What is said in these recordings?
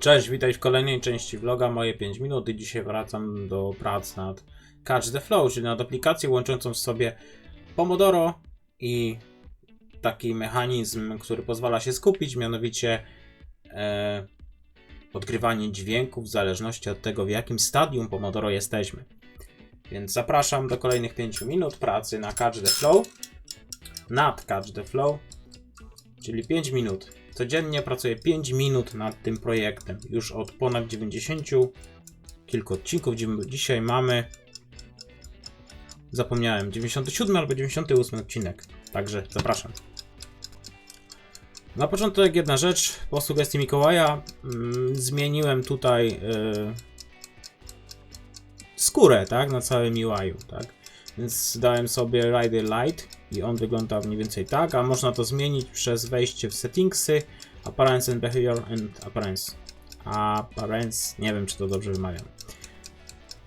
Cześć, witaj w kolejnej części vloga Moje 5 minut i dzisiaj wracam do prac nad Catch the Flow, czyli nad aplikacją łączącą w sobie Pomodoro i taki mechanizm, który pozwala się skupić, mianowicie e, odgrywanie dźwięków w zależności od tego, w jakim stadium Pomodoro jesteśmy. Więc zapraszam do kolejnych 5 minut pracy na Catch the Flow, nad Catch Flow, czyli 5 minut. Codziennie pracuję 5 minut nad tym projektem. Już od ponad 90 kilku odcinków. Dzi- Dzisiaj mamy. Zapomniałem, 97 albo 98 odcinek. Także zapraszam. Na początek jedna rzecz. Po sugestii Mikołaja mm, zmieniłem tutaj yy, skórę, tak? Na całym UI, tak? Więc dałem sobie Rider Light i on wygląda mniej więcej tak, a można to zmienić przez wejście w settingsy, appearance and behavior and appearance. Appearance, nie wiem czy to dobrze wymawiam.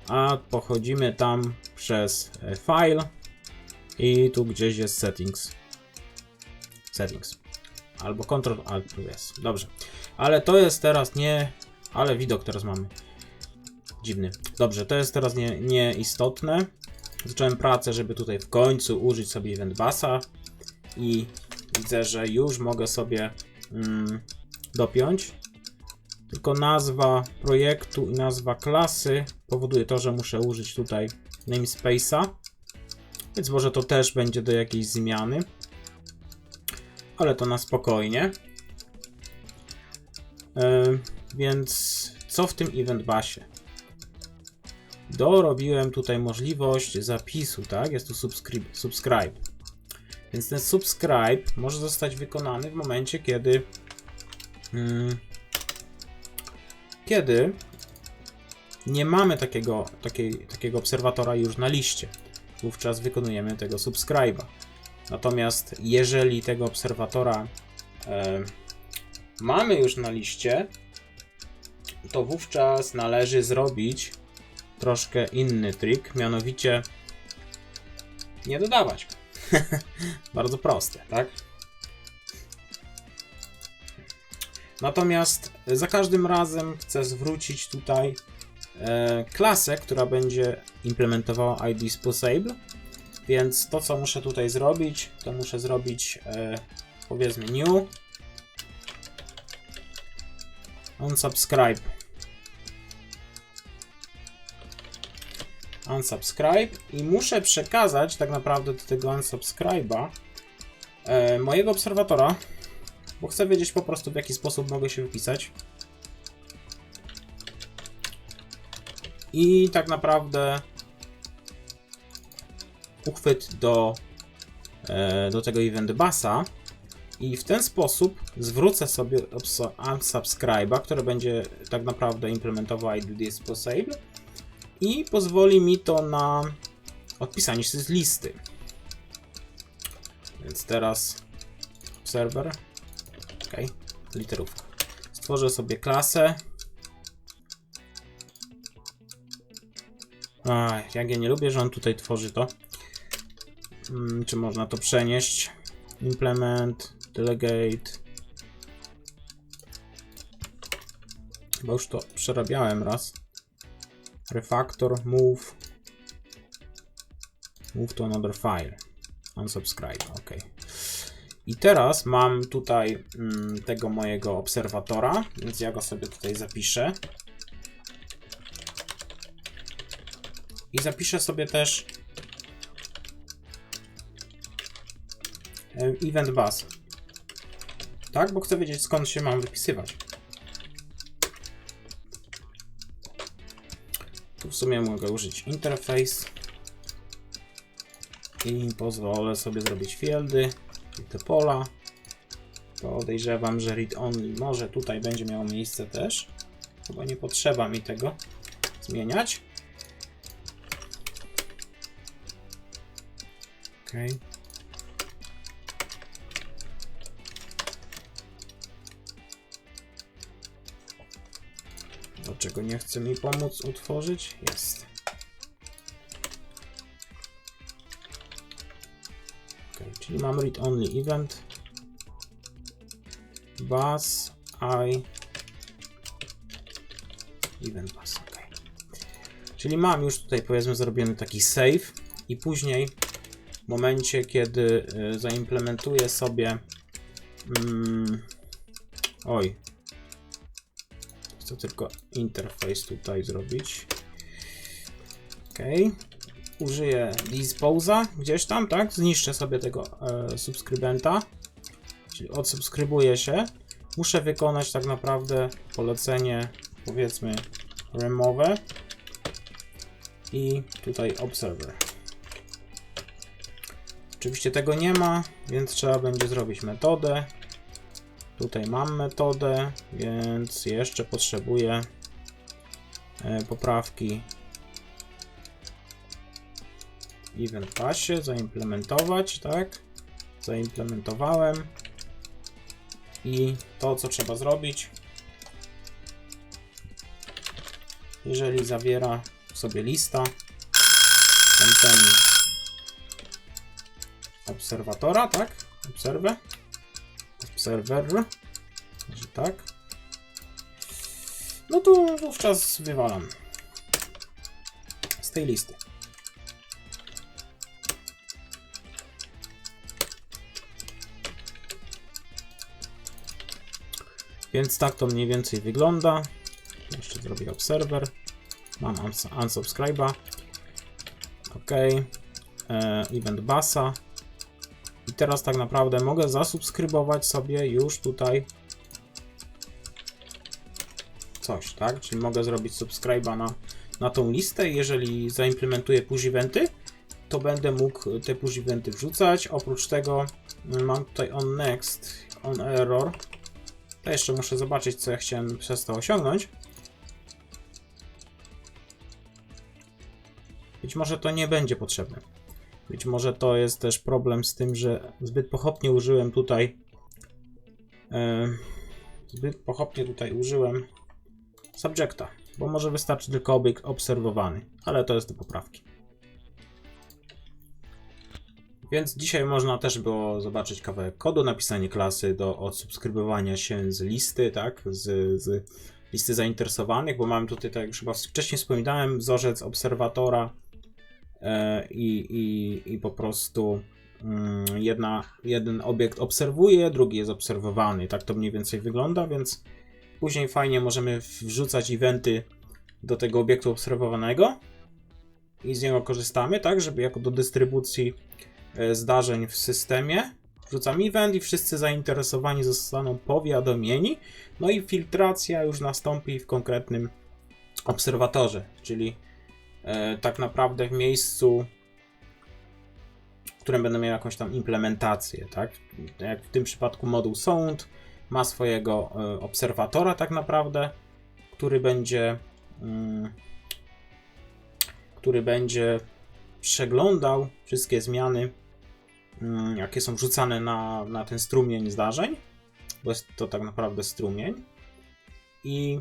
A pochodzimy tam przez e, file i tu gdzieś jest settings. Settings. Albo Ctrl Alt tu jest. Dobrze. Ale to jest teraz nie. Ale widok teraz mamy. Dziwny. Dobrze, to jest teraz nie, nieistotne. Zacząłem pracę, żeby tutaj w końcu użyć sobie Event Bassa i widzę, że już mogę sobie mm, dopiąć. Tylko nazwa projektu i nazwa klasy powoduje to, że muszę użyć tutaj namespace'a. Więc może to też będzie do jakiejś zmiany. Ale to na spokojnie. Yy, więc co w tym Event Bassie? Dorobiłem tutaj możliwość zapisu, tak? Jest tu subscribe, subscribe. Więc ten subscribe może zostać wykonany w momencie, kiedy mm, kiedy nie mamy takiego, takiej, takiego obserwatora już na liście. Wówczas wykonujemy tego subscribe'a. Natomiast jeżeli tego obserwatora e, mamy już na liście, to wówczas należy zrobić troszkę inny trik, mianowicie nie dodawać. Bardzo proste, tak? Natomiast za każdym razem chcę zwrócić tutaj e, klasę, która będzie implementowała ID Sposable. Więc to, co muszę tutaj zrobić, to muszę zrobić e, powiedzmy new unsubscribe unsubscribe i muszę przekazać tak naprawdę do tego unsubscribe'a e, mojego obserwatora, bo chcę wiedzieć po prostu w jaki sposób mogę się wypisać. I tak naprawdę uchwyt do, e, do tego event bassa i w ten sposób zwrócę sobie unsubscribe'a, który będzie tak naprawdę implementował ID disposable i pozwoli mi to na odpisanie się z listy. Więc teraz serwer, ok, literówka. Stworzę sobie klasę. Ach, jak ja nie lubię, że on tutaj tworzy to. Hmm, czy można to przenieść? Implement, delegate. Chyba już to przerabiałem raz. Refactor, move. Move to another file. Unsubscribe, ok. I teraz mam tutaj mm, tego mojego obserwatora, więc ja go sobie tutaj zapiszę. I zapiszę sobie też event bus. Tak, bo chcę wiedzieć skąd się mam wypisywać. W sumie mogę użyć interface i pozwolę sobie zrobić fieldy i te pola. Podejrzewam, że read only może tutaj będzie miało miejsce też. Chyba nie potrzeba mi tego zmieniać. Ok. Dlaczego nie chce mi pomóc utworzyć? Jest. Ok, Czyli mam read only event bus i event bus, ok. Czyli mam już tutaj powiedzmy zrobiony taki save i później w momencie kiedy y, zaimplementuję sobie mm, oj chcę tylko interfejs tutaj zrobić ok użyję disposa gdzieś tam, tak? Zniszczę sobie tego e, subskrybenta, czyli odsubskrybuję się. Muszę wykonać tak naprawdę polecenie, powiedzmy, remove i tutaj observer. Oczywiście tego nie ma, więc trzeba będzie zrobić metodę. Tutaj mam metodę, więc jeszcze potrzebuję e, poprawki event passie, zaimplementować, tak? Zaimplementowałem. I to, co trzeba zrobić, jeżeli zawiera sobie lista ten obserwatora, tak? Obserwę. Observer. Że tak. No to wówczas wywalam z tej listy. Więc tak to mniej więcej wygląda. Jeszcze zrobię observer. Mam uns unsubscribe'a. OK. E, event basa. Teraz tak naprawdę mogę zasubskrybować sobie już tutaj coś, tak? Czyli mogę zrobić subskryba na, na tą listę. Jeżeli zaimplementuję push eventy, to będę mógł te push eventy wrzucać. Oprócz tego mam tutaj on next, on error. To jeszcze muszę zobaczyć, co ja chciałem przez to osiągnąć. Być może to nie będzie potrzebne. Być może to jest też problem z tym, że zbyt pochopnie użyłem tutaj. Yy, zbyt pochopnie tutaj użyłem subjecta, bo może wystarczy tylko obiekt obserwowany, ale to jest do poprawki. Więc dzisiaj można też było zobaczyć kawałek kodu, napisanie klasy do odsubskrybowania się z listy, tak, z, z listy zainteresowanych, bo mamy tutaj, tak jak już chyba wcześniej wspominałem, wzorzec obserwatora e, i, i, i po prostu mm, jedna, jeden obiekt obserwuje, drugi jest obserwowany. Tak to mniej więcej wygląda, więc później fajnie możemy wrzucać eventy do tego obiektu obserwowanego i z niego korzystamy, tak, żeby jako do dystrybucji E, zdarzeń w systemie. Wrzucam event i wszyscy zainteresowani zostaną powiadomieni. No i filtracja już nastąpi w konkretnym obserwatorze, czyli e, tak naprawdę w miejscu, w którym będę miał jakąś tam implementację, tak? Jak w tym przypadku moduł sound ma swojego e, obserwatora tak naprawdę, który będzie mm, który będzie przeglądał wszystkie zmiany Mm, jakie są rzucane na, na ten strumień zdarzeń, bo jest to tak naprawdę strumień. I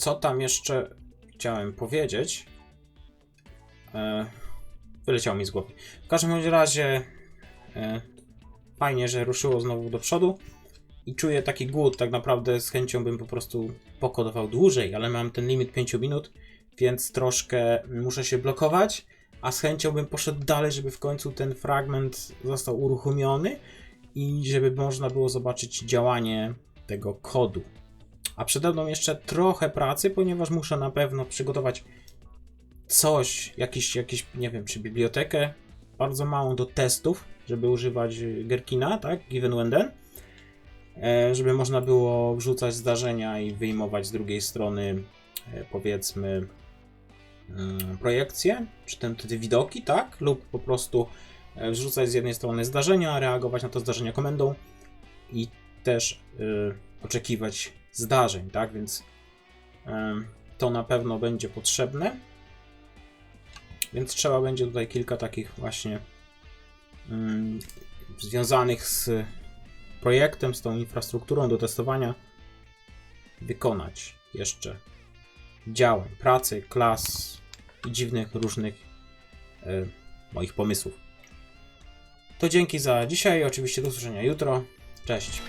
co tam jeszcze chciałem powiedzieć? E, wyleciało mi z głowy. W każdym razie e, fajnie, że ruszyło znowu do przodu i czuję taki głód. Tak naprawdę z chęcią bym po prostu pokodował dłużej, ale mam ten limit 5 minut, więc troszkę muszę się blokować a z chęcią bym poszedł dalej, żeby w końcu ten fragment został uruchomiony i żeby można było zobaczyć działanie tego kodu. A przede mną jeszcze trochę pracy, ponieważ muszę na pewno przygotować coś, jakiś, jakiś nie wiem, czy bibliotekę bardzo małą do testów, żeby używać Gherkina, tak, given when then, e, żeby można było wrzucać zdarzenia i wyjmować z drugiej strony, e, powiedzmy, Mm, projekcje, czy ten, te widoki, tak? Lub po prostu e, wrzucać z jednej strony zdarzenia, reagować na to zdarzenia komendą i też y, oczekiwać zdarzeń, tak? Więc y, to na pewno będzie potrzebne. Więc trzeba będzie tutaj kilka takich właśnie y, związanych z projektem, z tą infrastrukturą do testowania wykonać jeszcze działań, pracy, klas, i dziwnych, różnych e, moich pomysłów. To dzięki za dzisiaj, oczywiście do usłyszenia jutro. Cześć.